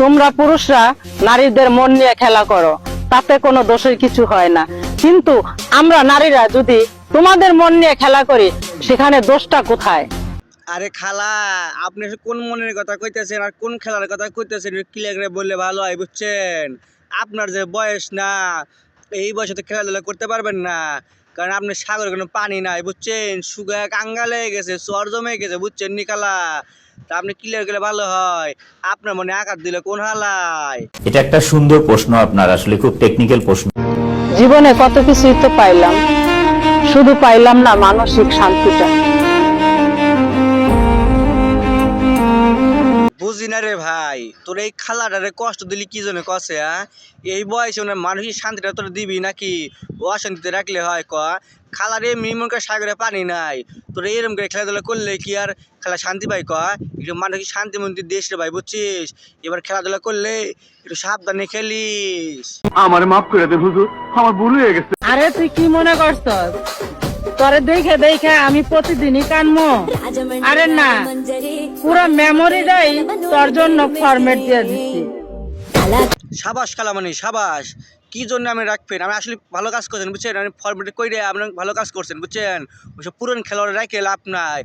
তোমরা পুরুষরা নারীদের মন নিয়ে খেলা করো, তাতে কোনো দোষের কিছু হয় না। কিন্তু আমরা নারীরা যদি তোমাদের মন নিয়ে খেলা করি, সেখানে দোষটা কোথায়? আরে খালা, আপনি কোন মনের কথা কইতেছেন আর কোন খেলার কথা কইতেছেন? ক্লিয়ার বললে ভালো হয়, বুঝছেন? আপনার যে বয়স না, এই বয়সে তো খেলাধুলা করতে পারবেন না। কারণ আপনার সাগরে কোনো পানি নাই, বুঝছেন? সুগা কাঙ্গাল গেছে চর জমে গেছে, বুঝছেন নি খালা? তা আপনি ক্লিয়ার করলে ভালো হয়। আপনার মনে আঘাত দিলে কোন হালায়? এটা একটা সুন্দর প্রশ্ন আপনার আসলে খুব টেকনিক্যাল প্রশ্ন। জীবনে কত কিছুই তো পাইলাম। শুধু পাইলাম না মানসিক শান্তিটা। বুঝি না রে ভাই। তোর এই খালাটারে কষ্ট দিলি কি জন্য কষে হ্যাঁ এই বয়সে ওনার মানসিক শান্তিটা তোর দিবি নাকি? অশান্তিতে রাখলে হয় ক খালার এমনি মন করে সাগরে পানি নাই। তোর এরম করে খেলাধুলা করলে কি আর খেলা শান্তি পাই ক একটু মানসিক শান্তি মন্দির দেশ রে ভাই বুঝছিস? এবার খেলাধুলা করলে একটু সাবধানে খেলিস। আমার মাফ করে দেন হুজুর আমার ভুল হয়ে গেছে। আরে তুই কি মনে করছস? তোরে দেখে দেখে আমি প্রতিদিনই কানমো। আরে না। পুরো মেমোরিটাই তোর জন্য ফরম্যাট দিয়ে দিচ্ছি। সাবাস কালামানি সাবাস। কি জন্য আমি রাখবেন? আমি আসলে ভালো কাজ করছেন বুঝছেন? আমি ফরমেটে কই রে আপনি ভালো কাজ করছেন বুঝছেন? ওইসব পুরন খেলোয়াড় রাখে লাভ নাই।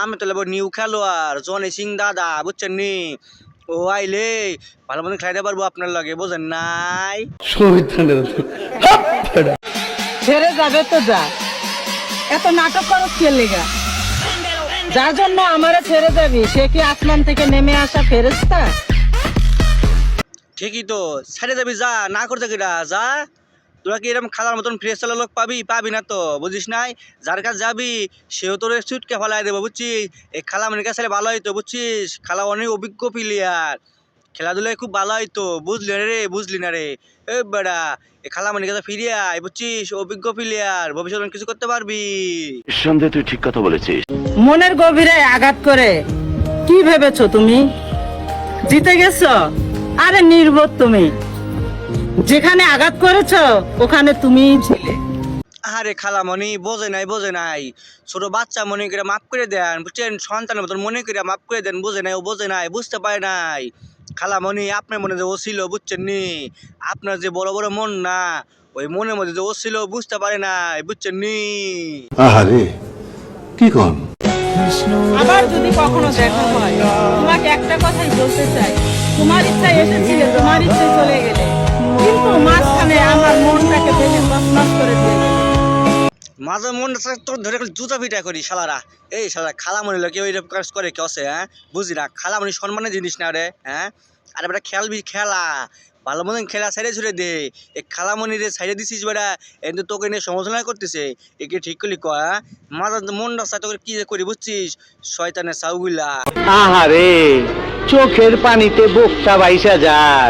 আমি তো লেবো নিউ খেলোয়াড় জনি সিং দাদা বুঝছেন নি? ও আইলে ভালো মতো খেলাতে পারব আপনার লগে বোঝেন নাই? ছেড়ে যাবে তো যা। এত নাটক করো কে লেগা যার জন্য আমারে ছেড়ে যাবি সে কি আসমান থেকে নেমে আসা ফেরেস্তা ঠিকই তো, ছেড়ে যাবি যা, না করতে কিরা যা। তোরা কি এরকম খালার মতন ফ্রেশ চালা লোক পাবি? পাবি না তো, বুঝিস নাই? যার কাছে যাবি, সেও তোর সুটকে ফেলাই দেবো, বুঝছিস? এই খালা মনে কাছে ভালো হইতো বুঝছিস? খালা অনেক অভিজ্ঞ প্লেয়ার খেলাধুলায় খুব ভালো হইতো বুঝলি না রে বুঝলি না রে। এ বেড়া খালা মনে কাছে ফিরিয়ে আয় বুঝছিস অভিজ্ঞ প্লেয়ার ভবিষ্যতে অনেক কিছু করতে পারবি। সন্দেহ তুই ঠিক কথা বলেছিস। মনের গভীরে আঘাত করে কি ভেবেছো তুমি? জিতে গেছো? আরে নির্বোধ তুমি। যেখানে আঘাত করেছ ওখানে তুমিই ছিলে। আরে খালামণি বোঝে নাই বোঝে নাই। ছোট বাচ্চা মনে করে মাফ করে দেন বুঝছেন? সন্তানের মতন মনে করে মাফ করে দেন বোঝে নাই ও বোঝে নাই বুঝতে পারে নাই। খালামণি আপনার মনে যে ও ছিল বুঝছেন নি? আপনার যে বড় বড় মন না ওই মনের মধ্যে যে ও ছিল বুঝতে পারে নাই বুঝছেন নি? আহারে কি কন? আবার যদি কখনো দেখা হয় তোমাকে একটা কথাই বলতে চাই। তোমার ইচ্ছা এসেছিলে তোমার ইচ্ছে চলে গেলে। কিন্তু মাঝখানে আমার মনটাকে ভেঙে তছনছ করে দিয়ে গেলে। মাঝে মন তোর ধরে জুতা পিটা করি শালারা। এই শালা খালামণি লোকে ওই কাজ করে কেউ আছে হ্যাঁ? বুঝি না, খালামণি সম্মানের জিনিস না রে হ্যাঁ? আরে বেটা খেলবি খেলা। ভালো মতন খেলা সাইডে ছুড়ে দে। এই খালামণি রে সাইডে দিছিস বেটা এতে তোকে নিয়ে সমালোচনা করতেছে। একে ঠিক করলি কয় হ্যাঁ? মাথা মন রাস্তা তোকে কি করি, বুঝছিস? শয়তানের সাউগুলা। আহারে, চোখের পানিতে বোকটা বাইসা যায়।